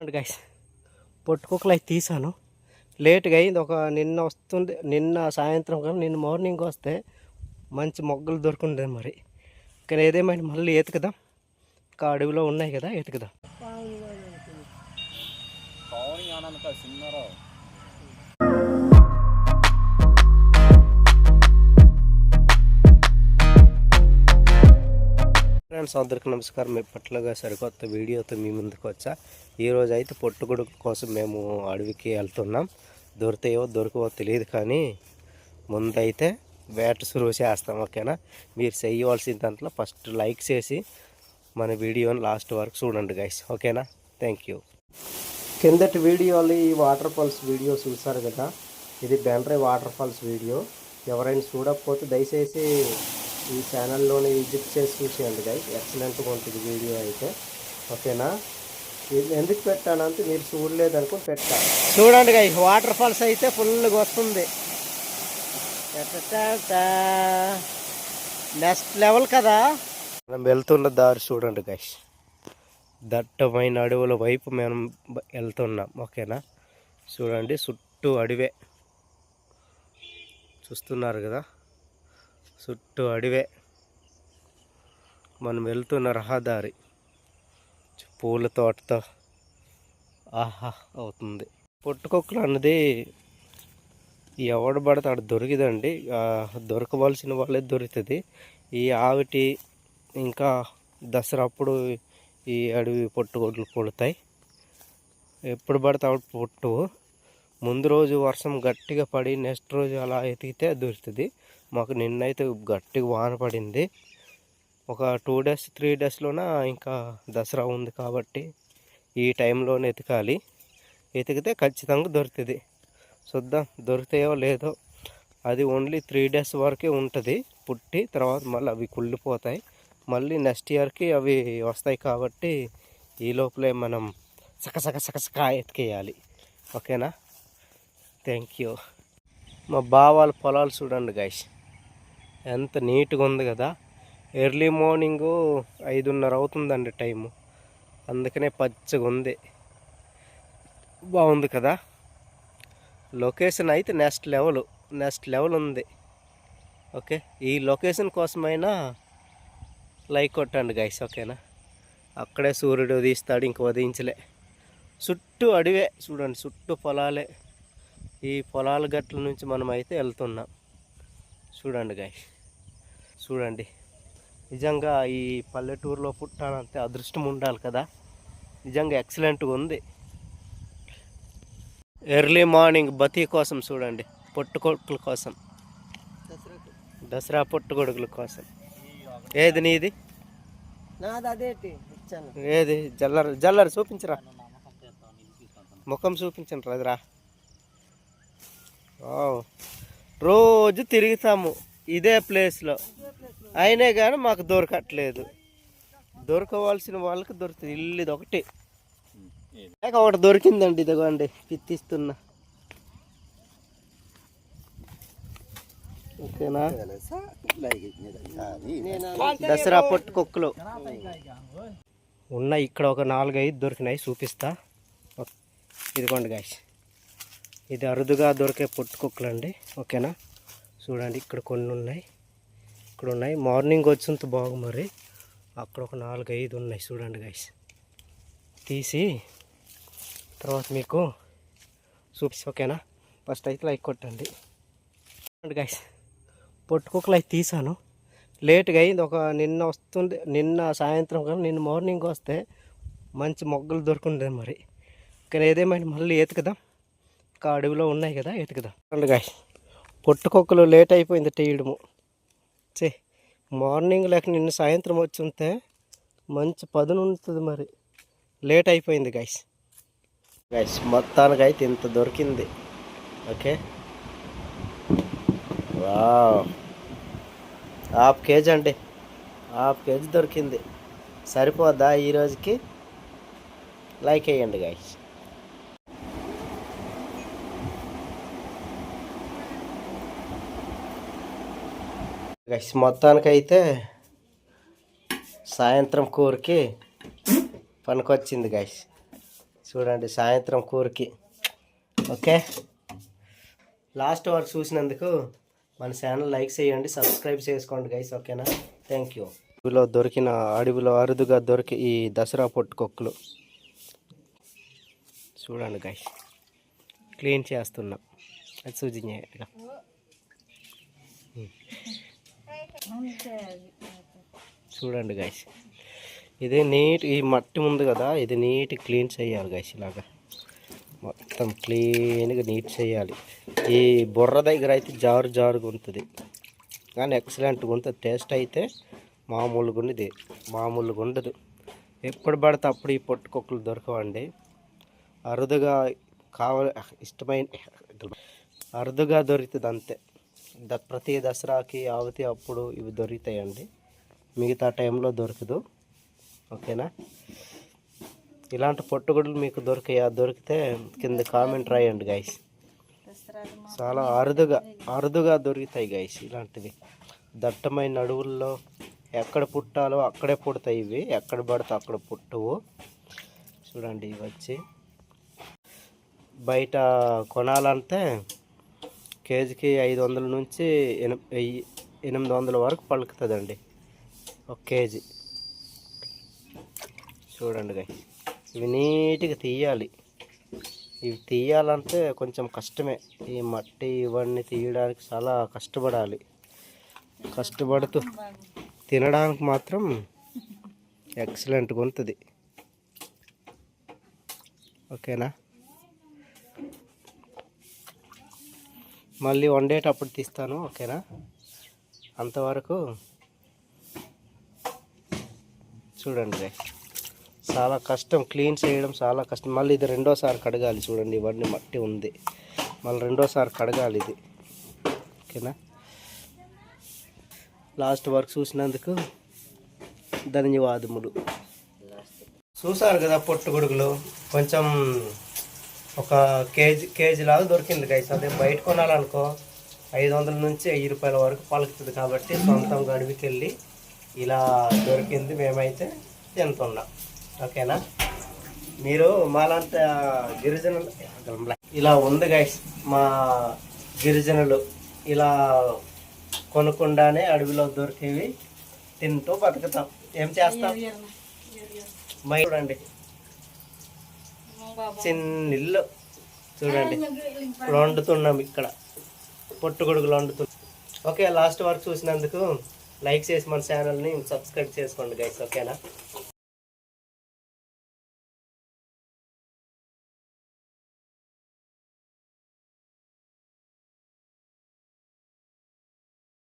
అంటే గైస్ పొట్టుకుక్కలు అవి తీసాను లేట్గా అయింది. ఒక నిన్న వస్తుంది నిన్న సాయంత్రం కానీ నిన్న మార్నింగ్ వస్తే మంచి మొగ్గలు దొరుకుండే మరి. కానీ ఏదేమైనా మళ్ళీ ఎతుకుదాం ఇంకా అడవిలో ఉన్నాయి కదా ఎతుకుదాం ఫ్రెండ్స్ అందరికి నమస్కారం. ఇప్పట్లోగా సరికొత్త వీడియోతో మీ ముందుకు వచ్చా. ఈరోజు అయితే పొట్టుగొడుకు కోసం మేము అడవికి వెళ్తున్నాం. దొరుకుతాయో దొరకవో తెలియదు కానీ ముందైతే వేట సురువు చేస్తాం ఓకేనా? మీరు చేయవలసిన దాంట్లో ఫస్ట్ లైక్ చేసి మన వీడియోని లాస్ట్ వరకు చూడండి గైస్ ఓకేనా? థ్యాంక్ యూ కిందటి వీడియోలు ఈ వాటర్ ఫాల్స్ వీడియో చూసారు కదా? ఇది బెండ్రై వాటర్ ఫాల్స్ వీడియో. ఎవరైనా చూడకపోతే దయచేసి ఈ ఛానల్లోని విజిట్ చేసి చూసేయండి గైస్ ఎక్సలెంట్గా ఉంటుంది వీడియో అయితే. ఓకేనా ఎందుకు పెట్టానంటే మీరు చూడలేదు అనుకుని పెట్టా. చూడండి గైస్ వాటర్ ఫాల్స్ అయితే ఫుల్గా వస్తుంది. నెక్స్ట్ లెవెల్ కదా? మనం వెళ్తున్న దారి చూడండి గైస్ దట్టమైన అడవుల వైపు మనం బ- వెళ్తున్నాం ఓకేనా చూడండి చుట్టూ అడవే. చూస్తున్నారు కదా? చుట్టూ అడవే. మనం వెళ్తున్న రహదారి పూల తోటతో ఆహా అవుతుంది. పుట్టుకొక్కలు అన్నది ఎవడు పడితే అక్కడ దొరికిదండి. దొరకవలసిన వాళ్ళే దొరుకుతుంది. ఈ ఆవిటి ఇంకా దసరా అప్పుడు ఈ అడవి పొట్టుగొడ్లు పుడతాయి ఎప్పుడు పడితే అప్పుడు పుట్టవు. ముందు రోజు వర్షం గట్టిగా పడి నెక్స్ట్ రోజు అలా ఎతికితే దొరుకుతుంది. మాకు నిన్నైతే గట్టిగా వాన పడింది. ఒక టూ డేస్ త్రీ డేస్లోన ఇంకా దసరా ఉంది కాబట్టి ఈ టైంలోనే ఎతకాలి. ఎతికితే ఖచ్చితంగా దొరుకుతుంది. చూద్దాం దొరుకుతాయో లేదో. అది ఓన్లీ త్రీ డేస్ వరకే ఉంటుంది. పుట్టి తర్వాత మళ్ళీ అవి కుళ్ళిపోతాయి. మళ్ళీ నెక్స్ట్ ఇయర్కి అవి వస్తాయి కాబట్టి ఈ లోపలే మనం సకసక సకసక ఎతికేయాలి. ఓకేనా? Thank you. మా బావాల పొలాలు చూడండి గైస్ ఎంత నీట్గా ఉంది కదా. ఎర్లీ మార్నింగు ఐదున్నర అవుతుందండి టైము. అందుకనే పచ్చగా ఉంది. బాగుంది కదా. లొకేషన్ అయితే నెక్స్ట్ లెవెల్ నెక్స్ట్ లెవెల్ ఉంది. ఓకే ఈ లొకేషన్ కోసమైనా లైక్ కొట్టండి గైస్ ఓకేనా. అక్కడే సూర్యుడు ఉదయిస్తాడు ఇంక ఉదయించలే. చుట్టూ అడివే చూడండి చుట్టూ పొలాలే. ఈ పొలాల గట్ల నుంచి మనం అయితే వెళ్తున్నాం. చూడండి గాయ చూడండి. నిజంగా ఈ పల్లెటూరులో పుట్టాలంటే అదృష్టం ఉండాలి కదా. నిజంగా ఎక్సలెంట్గా ఉంది. ఎర్లీ మార్నింగ్ బతీ కోసం చూడండి. పొట్టుకొడుకుల కోసం. దసరా పొట్టుకొడుకుల కోసం. ఏది నీది? నాది అదేటి ఇచ్చాను. ఏది? జల్లర జల్లర చూపించరా? ముఖం చూపించండి రాదురా వావ్. రోజు తిరుగుతాము ఇదే ప్లేస్లో. అయినా కానీ మాకు దొరకట్లేదు. దొరకవలసిన వాళ్ళకి దొరుకుతుంది. ఇల్లు ఇది ఒకటి. లేక ఒకటి దొరికిందండి ఇదిగోండి పిత్తిస్తున్నా. ఓకేనా? దసరా పొట్టుకొక్కలు. ఉన్నాయి ఇక్కడ ఒక నాలుగైదు దొరికినాయి చూపిస్తా. ఇదిగోండి గాయస్ ఇది అరుదుగా దొరికే పొట్టుకుక్కలండి ఓకేనా? చూడండి ఇక్కడ కొన్ని ఉన్నాయి ఇక్కడ ఉన్నాయి మార్నింగ్ వచ్చినంత బాగు మరి. అక్కడ ఒక నాలుగు ఐదు ఉన్నాయి. చూడండి గైస్ తీసి తర్వాత మీకు చూపిస్తా. ఓకేనా? ఫస్ట్ అయితే లైక్ కొట్టండి. చూడండి గాయస్ పొట్టుకొక్కలు అయితే తీసాను. లేట్గా అయింది. ఒక నిన్న వస్తుంది నిన్న సాయంత్రం కానీ నిన్న మార్నింగ్ వస్తే మంచి మొగ్గలు దొరుకుండే మరి. కానీ ఏదేమైనా మళ్ళీ ఎతుకుదాం పక్క అడవిలో ఉన్నాయి కదా ఎతుకుదాం చూడండి పొట్టుకొక్కలు లేట్ అయిపోయింది తీయడము చే మార్నింగ్ లేక నిన్న సాయంత్రం వచ్చి ఉంటే మంచి పదును ఉంటుంది మరి. లేట్ అయిపోయింది గైస్ గైస్ మొత్తానికి అయితే ఇంత దొరికింది. ఓకే? వా హాఫ్ కేజీ అండి. హాఫ్ కేజీ దొరికింది. సరిపోద్దా ఈ రోజుకి? లైక్ వేయండి గాయస్ గైస్ మొత్తానికైతే సాయంత్రం కూరకి పనికొచ్చింది గైస్ చూడండి సాయంత్రం కూరకి. ఓకే? లాస్ట్ వరకు చూసినందుకు మన ఛానల్ లైక్ చేయండి సబ్స్క్రైబ్ చేసుకోండి గైస్ ఓకేనా? థ్యాంక్ యూ అడవిలో దొరికిన అడవిలో అరుదుగా దొరికి ఈ దసరా పొట్టుకొక్కులు చూడండి గైస్ క్లీన్ చేస్తున్నాం. అది సూచించ చూడండి గాయస్ ఇది నీట్ ఈ మట్టి ఉంది కదా ఇది నీట్ క్లీన్ చేయాలి గాయస్ ఇలాగా. మొత్తం క్లీన్గా నీట్ చేయాలి. ఈ బుర్ర దగ్గర అయితే జారు జారుగా ఉంటుంది. కానీ ఎక్సలెంట్గా ఉంటుంది. టేస్ట్ అయితే మామూలుగా ఉండదు. మామూలుగా ఉండదు. ఎప్పుడు పడితే అప్పుడు ఈ పొట్టుకొక్కలు దొరకవండి. అరుదుగా కావాలి ఇష్టమైన అరుదుగా దొరుకుతుంది అంతే. ద ప్రతి దసరాకి ఆవతి అప్పుడు ఇవి దొరుకుతాయండి. మిగతా టైంలో దొరకదు. ఓకేనా? ఇలాంటి పొట్టుగుడులు మీకు దొరికాయా? దొరికితే కింద కామెంట్ రాయండి గైస్ చాలా అరుదుగా అరుదుగా దొరుకుతాయి గైస్ ఇలాంటివి. దట్టమైన అడవుల్లో ఎక్కడ పుట్టాలో అక్కడే పుడతాయి ఇవి. ఎక్కడ పడితే అక్కడ పుట్టవు. చూడండి ఇవి వచ్చి. బయట కొనాలంటే కేజీకి ఐదు వందల నుంచి ఎన వెయ్యి ఎనిమిది వందల వరకు పలుకుతుందండి. ఒక కేజీ. చూడండి గాయ ఇవి నీట్గా తీయాలి. ఇవి తీయాలంటే కొంచెం కష్టమే. ఈ మట్టి ఇవన్నీ తీయడానికి చాలా కష్టపడాలి. కష్టపడుతూ తినడానికి మాత్రం ఎక్సలెంట్గా ఉంటుంది. ఓకేనా? మళ్ళీ వండేటప్పుడు తీస్తాను ఓకేనా? అంతవరకు చూడండి. రే చాలా కష్టం క్లీన్ చేయడం చాలా కష్టం. మళ్ళీ ఇది రెండోసారి కడగాలి చూడండి ఇవన్నీ మట్టి ఉంది. మళ్ళీ రెండోసారి కడగాలి ఇది. ఓకేనా? లాస్ట్ వర్క్ చూసినందుకు ధన్యవాదములు. చూసారు కదా పొట్టుగొడుగులు కొంచెం ఒక కేజీ కేజీ లాగా దొరికింది గైస్ అదే బయట కొనాలనుకో ఐదు వందల నుంచి వెయ్యి రూపాయల వరకు పలుకుతుంది కాబట్టి సొంతంగా అడవికి వెళ్ళి ఇలా దొరికింది మేమైతే తింటున్నాం. ఓకేనా? మీరు మాలాంటి గిరిజనులు ఇలా ఉంది గైస్ మా గిరిజనులు ఇలా కొనకుండానే అడవిలో దొరికేవి తింటూ బతుకుతాం. ఏం చేస్తాం? మై చూడండి. చిన్న ఇల్లు చూడండి. వండుతున్నాం ఇక్కడ. పొట్టుగొడుగులు వండుతున్నాం ఓకే లాస్ట్ వరకు చూసినందుకు లైక్ చేసి మన ఛానల్ని సబ్స్క్రైబ్ చేసుకోండి గైస్ ఓకేనా